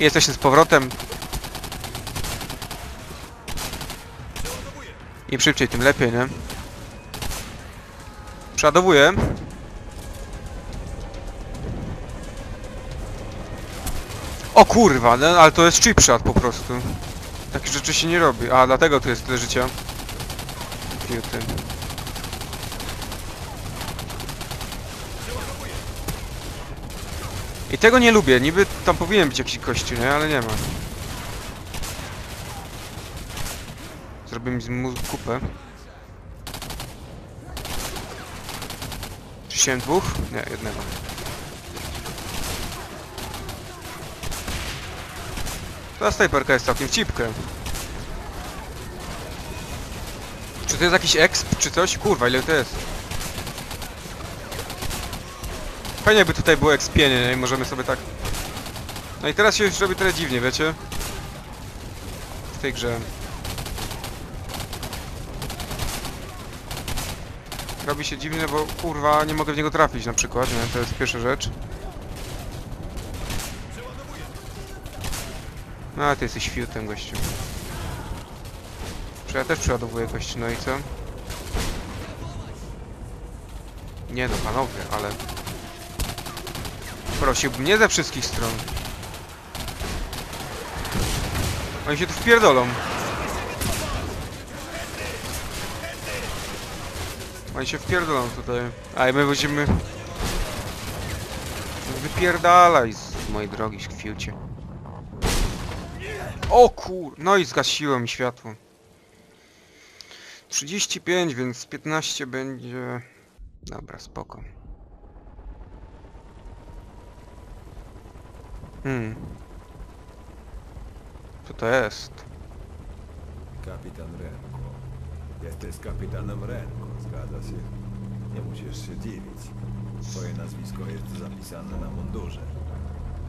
Jesteśmy z powrotem. Im szybciej, tym lepiej, nie? Przeładowuję. O kurwa, no, ale to jest chipshot po prostu. Takie rzeczy się nie robi. A, dlatego tu jest tyle życia. Fiuty. I tego nie lubię. Niby tam powinien być jakiś gościu, nie? Ale nie ma. Zrobimy z mu kupę. Czyściłem dwóch? Nie, jednego. Ta snajperka jest całkiem cipkę. Czy to jest jakiś exp, czy coś? Kurwa, ile to jest? Fajnie by tutaj było expienie, nie? I możemy sobie tak... No i teraz się już robi tyle dziwnie, wiecie? W tej grze. Robi się dziwnie, bo kurwa nie mogę w niego trafić na przykład, nie? To jest pierwsza rzecz. No, a ty jesteś fiutem, gościu. Że ja też przeładowuję gości, no i co? Nie no, panowie, ale... Prosiłbym nie ze wszystkich stron. Oni się tu wpierdolą. Oni się wpierdolą tutaj. A my będziemy... Wypierdalaj z mojej drogi, fiucie. O kur... No i zgasiło mi światło. 35, więc 15 będzie... Dobra, spoko. Hmm. Co to jest? Kapitan Renko. Jesteś kapitanem Renko, zgadza się? Nie musisz się dziwić. Twoje nazwisko jest zapisane na mundurze.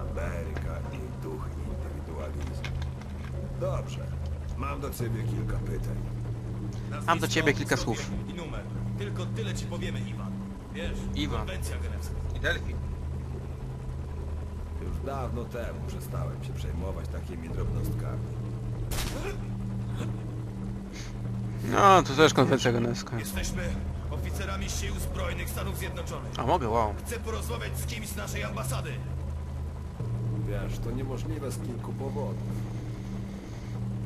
Ameryka i duch indywidualizmu. Dobrze. Mam do ciebie kilka pytań. Mam do ciebie kilka słów. I numer. Tylko tyle ci powiemy, Iwan. Wiesz, Iwan. konwencja genewska. I Delphi. Dawno temu przestałem się przejmować takimi drobnostkami. No, to też konwencja genewska. Jesteśmy oficerami sił zbrojnych Stanów Zjednoczonych. A mogę, wow. Chcę porozmawiać z kimś z naszej ambasady. Wiesz, to niemożliwe z kilku powodów.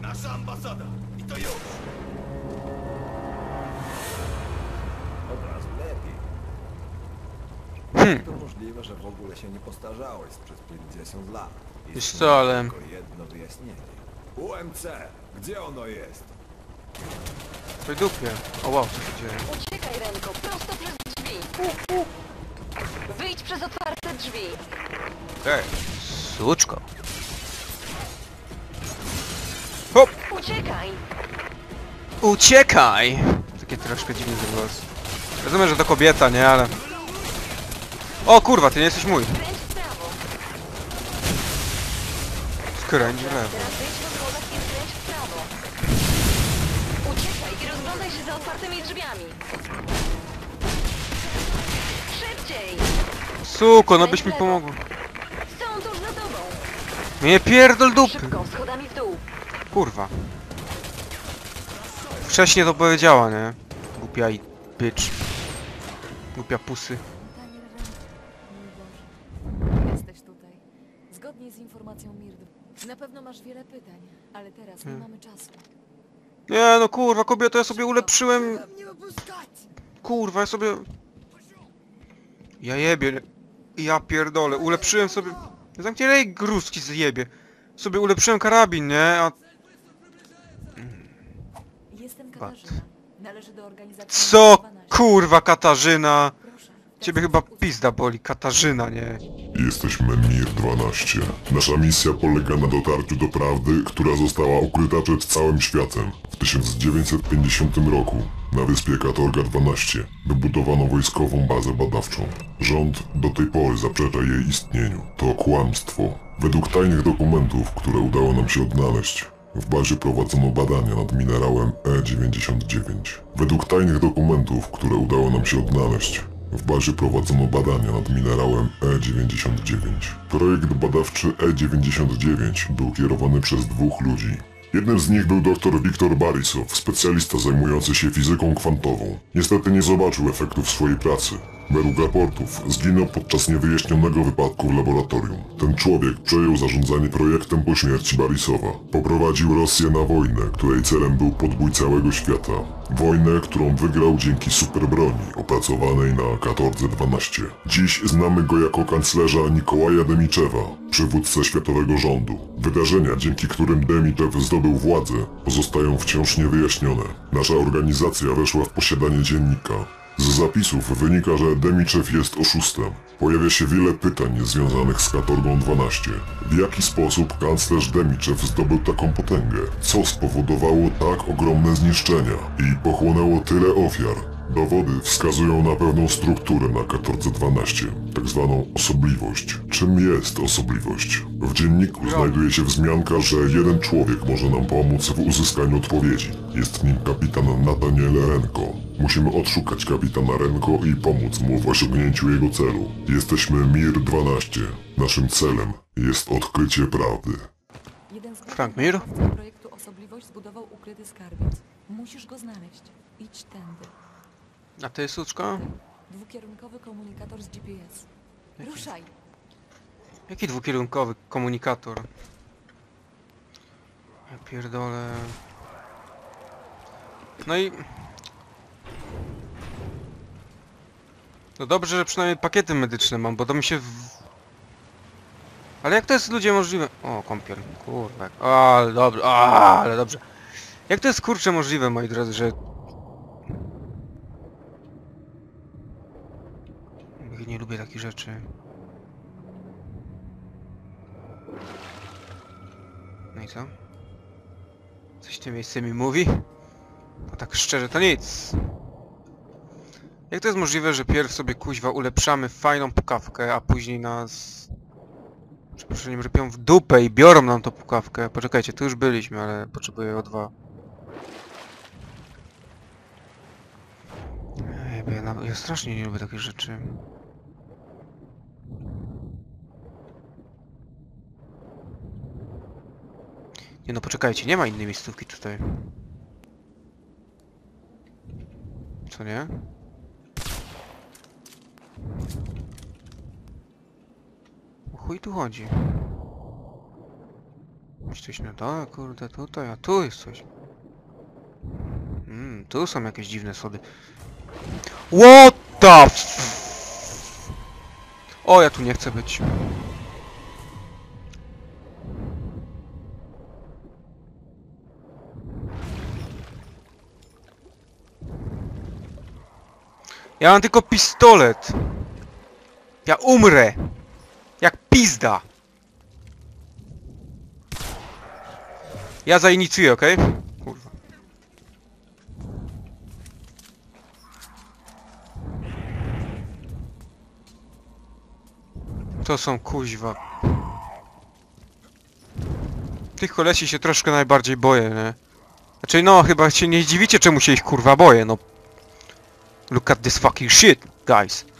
Nasza ambasada. I to już. Hmm. To możliwe, że w ogóle się nie postarzałeś przez 50 lat. Wiesz co, ale- Tylko jedno wyjaśnienie. UMC, gdzie ono jest? W tej dupie. O wow, co się dzieje? Uciekaj, Renko, prosto przez drzwi. Wyjdź przez otwarte drzwi. Okej. Suczko. Hop! Uciekaj! Uciekaj! Takie troszkę dziwny ten głos. Rozumiem, że to kobieta, nie? Ale... O kurwa, ty nie jesteś mój. Kręć w prawo. Skręć w lewo. Teraz wyjdź po schodach i skręć w prawo. Uciekaj i rozglądaj się za otwartymi drzwiami. Szybciej! Suko, no byś mi pomogł. Są tuż za tobą. Nie pierdol dupy. Szybko, schodami w dół. Kurwa. Wcześniej to powiedziała, nie? Głupia i bitch. Głupia pusy. Informacją Mirdy. Na pewno masz wiele pytań, ale teraz nie mamy czasu. Nie no kurwa, kobieto, ja sobie ulepszyłem... Kurwa, ja sobie... Ja jebie. Ja pierdolę, ulepszyłem sobie... Zamknij rej gruski zjebie. Sobie ulepszyłem karabin, nie? A... Jestem Katarzyna. Należy do organizacji Co? 12. Kurwa, Katarzyna! Ciebie chyba pizda boli, Katarzyna, nie? Jesteśmy MIR-12. Nasza misja polega na dotarciu do prawdy, która została ukryta przed całym światem. W 1950 roku na wyspie Katorga 12 wybudowano wojskową bazę badawczą. Rząd do tej pory zaprzecza jej istnieniu. To kłamstwo. Według tajnych dokumentów, które udało nam się odnaleźć, w bazie prowadzono badania nad minerałem E99. Według tajnych dokumentów, które udało nam się odnaleźć, W bazie prowadzono badania nad minerałem E99. Projekt badawczy E99 był kierowany przez dwóch ludzi. Jednym z nich był dr Wiktor Barisow, specjalista zajmujący się fizyką kwantową. Niestety nie zobaczył efektów swojej pracy. Według raportów zginął podczas niewyjaśnionego wypadku w laboratorium. Ten człowiek przejął zarządzanie projektem po śmierci Barisowa. Poprowadził Rosję na wojnę, której celem był podbój całego świata. Wojnę, którą wygrał dzięki superbroni opracowanej na 1412. Dziś znamy go jako kanclerza Nikołaja Demiczewa, przywódcę światowego rządu. Wydarzenia, dzięki którym Demiczew zdobył władzę, pozostają wciąż niewyjaśnione. Nasza organizacja weszła w posiadanie dziennika. Z zapisów wynika, że Demiczew jest oszustem. Pojawia się wiele pytań związanych z Katorgą 12. W jaki sposób kanclerz Demiczew zdobył taką potęgę? Co spowodowało tak ogromne zniszczenia? I pochłonęło tyle ofiar? Dowody wskazują na pewną strukturę na 1412, tak zwaną osobliwość. Czym jest osobliwość? W dzienniku znajduje się wzmianka, że jeden człowiek może nam pomóc w uzyskaniu odpowiedzi. Jest nim kapitan Nataniel Renko. Musimy odszukać kapitana Renko i pomóc mu w osiągnięciu jego celu. Jesteśmy MIR-12. Naszym celem jest odkrycie prawdy. Jeden z Frank Mir? projektu Osobliwość zbudował ukryty skarbiec. Musisz go znaleźć. Idź tędy. A ty, suczka? Dwukierunkowy komunikator z GPS. Ruszaj! Jaki dwukierunkowy komunikator? Ja pierdolę. No i... No dobrze, że przynajmniej pakiety medyczne mam, bo to mi się... W... Ale jak to jest ludzie możliwe? O, kąpiel. Kurwa. O, ale dobrze. O, ale dobrze. Jak to jest kurczę możliwe, moi drodzy, że... Ja Nie lubię takich rzeczy. No i co? Coś w tym miejsce mi mówi? No tak szczerze to nic. Jak to jest możliwe, że pierw sobie kuźwa ulepszamy fajną pukawkę, a później nas... Przepraszam, rypią w dupę i biorą nam tą pukawkę. Poczekajcie, tu już byliśmy, ale potrzebuję o dwa. Ej, ja, ja strasznie nie lubię takich rzeczy. Nie no, poczekajcie, nie ma innej miejscówki tutaj. Co nie? Chuj tu chodzi? Coś na dole, kurde, tutaj, a tu jest coś. Mmm, tu są jakieś dziwne sody. What the f... O, ja tu nie chcę być. Ja mam tylko pistolet. Ja umrę. Pizda. Ja zainicjuję, okej? Kurwa. To są kuźwa. Tych kolesi się troszkę najbardziej boję, nie? Znaczy no, chyba się nie zdziwicie czemu się ich kurwa boję, no. Look at this fucking shit, guys.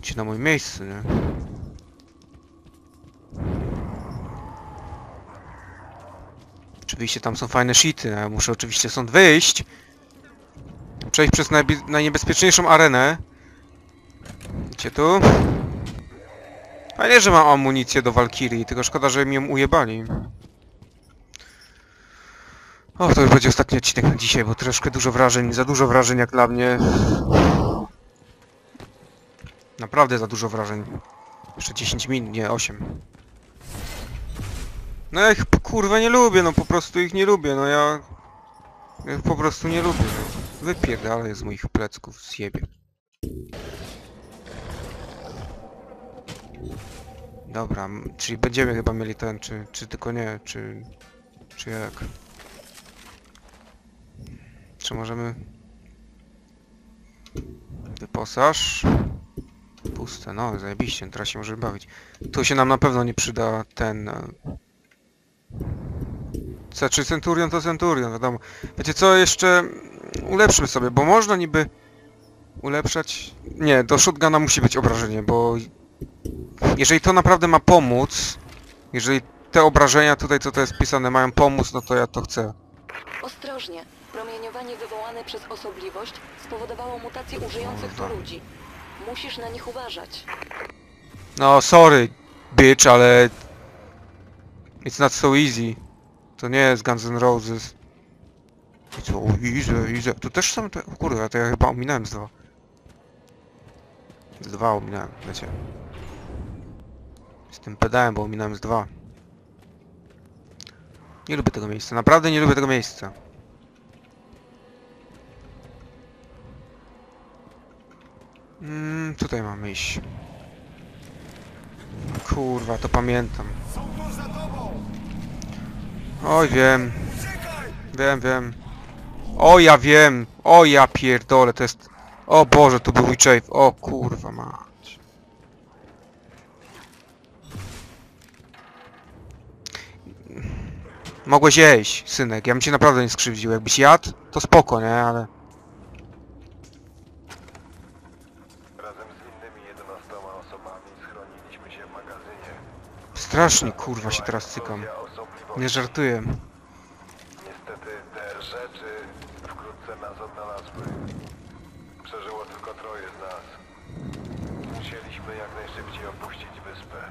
Idźcie na moje miejsce, nie? Oczywiście tam są fajne shity, ja muszę oczywiście stąd wyjść. Przejść przez najniebezpieczniejszą arenę. Idźcie tu. Fajnie, że mam amunicję do Valkyrii, tylko szkoda, że mi ją ujebali. O, to już będzie ostatni odcinek na dzisiaj, bo troszkę dużo wrażeń, za dużo wrażeń jak dla mnie. Naprawdę za dużo wrażeń. Jeszcze 10 minut, nie 8. No ja ich kurwa nie lubię, no po prostu ich nie lubię, no ja... Ja ich po prostu nie lubię, no. Wypierdalaj z moich plecków, z siebie. Dobra, czyli będziemy chyba mieli ten, czy, czy tylko nie, czy... Czy jak? Czy możemy... Wyposaż? Puste, no zajebiście, teraz się możemy bawić. Tu się nam na pewno nie przyda ten... e, C3 Centurion to Centurion, wiadomo. Wiecie co, jeszcze ulepszmy sobie, bo można niby Ulepszać? Nie, do shotguna musi być obrażenie, bo... Jeżeli to naprawdę ma pomóc, jeżeli te obrażenia tutaj, co to jest pisane, mają pomóc, no to ja to chcę. Ostrożnie. Promieniowanie wywołane przez osobliwość spowodowało mutacje użyjących tu ludzi. Musisz na nich uważać. No, sorry, bitch, ale... It's not so easy. To nie jest Guns N' Roses. It's so easy, easy. To też są te... o Kurde, to ja chyba ominąłem z dwa. Z dwa ominąłem, wiecie. Z tym pedałem, bo ominąłem z dwa. Nie lubię tego miejsca, naprawdę nie lubię tego miejsca. Mm, tutaj mamy iść. Kurwa, to pamiętam. Oj, wiem. Wiem, wiem. O, ja wiem. O, ja pierdolę, to jest... O Boże, tu był Witchave. O, kurwa mać. Mogłeś jeść, synek. Ja bym cię naprawdę nie skrzywdził. Jakbyś jadł, to spoko, nie? Ale... Strasznie, kurwa, się teraz cykam. Nie żartuję. Niestety te rzeczy wkrótce nas odnalazły. Przeżyło tylko troje z nas. Musieliśmy jak najszybciej opuścić wyspę.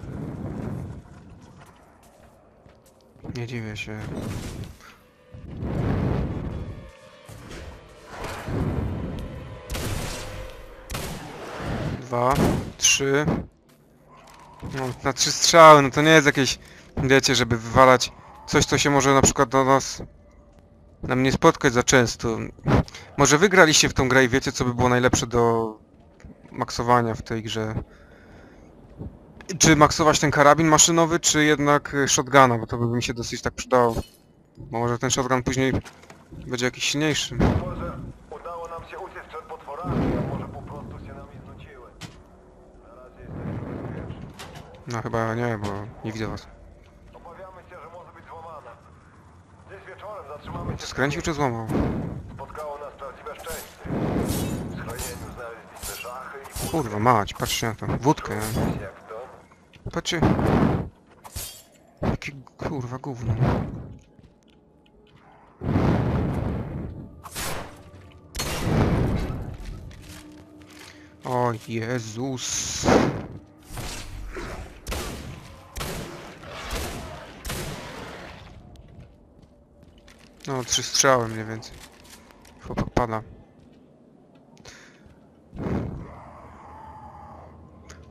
Nie dziwię się. Dwa, trzy. No, na trzy strzały, no to nie jest jakieś, wiecie, żeby wywalać coś, co się może na przykład do nas nam nie spotkać za często. Może wygraliście w tą grę i wiecie, co by było najlepsze do maksowania w tej grze. Czy maksować ten karabin maszynowy, czy jednak shotguna, bo to by mi się dosyć tak przydało. Może ten shotgun później będzie jakiś silniejszy. Udało nam się uciec przed potworami, a może po prostu się nami znudziły. Na razie jesteśmy bezpieczni. No chyba nie, bo nie widzę was. Obawiamy się, że może być złamana. Dziś wieczorem zatrzymamy się... Skręcił czy złamał? Spotkało nas prawdziwe szczęście. W schronieniu znaleźliśmy szachy i Kurwa mać, patrzcie na to. Wódkę. Patrzcie. Jakie kurwa gówno. O Jezus. No, trzy strzały mniej więcej. Chłopak pada.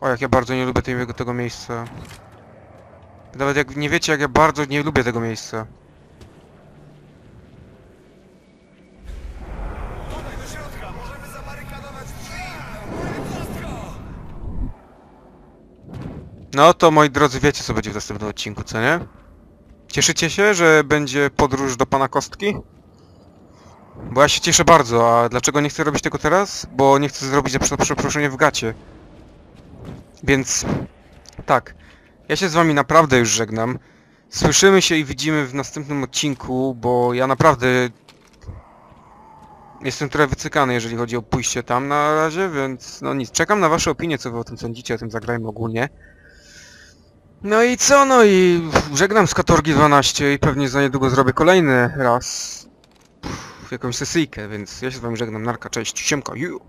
O, jak ja bardzo nie lubię tego, tego miejsca. Nawet jak nie wiecie, jak ja bardzo nie lubię tego miejsca. No to moi drodzy, wiecie co będzie w następnym odcinku, co nie? Cieszycie się, że będzie podróż do pana Kostki? Bo ja się cieszę bardzo, a dlaczego nie chcę robić tego teraz? Bo nie chcę zrobić za prze- przeproszenie w gacie. Więc tak, ja się z wami naprawdę już żegnam. Słyszymy się i widzimy w następnym odcinku, bo ja naprawdę jestem trochę wycykany, jeżeli chodzi o pójście tam na razie, więc no nic, czekam na wasze opinie, co wy o tym sądzicie, o tym zagrajmy ogólnie. No i co, no i żegnam z Katorgi 12 i pewnie za niedługo zrobię kolejny raz Pff, jakąś sesyjkę, więc ja się z wami żegnam, narka, cześć, siemka, ju.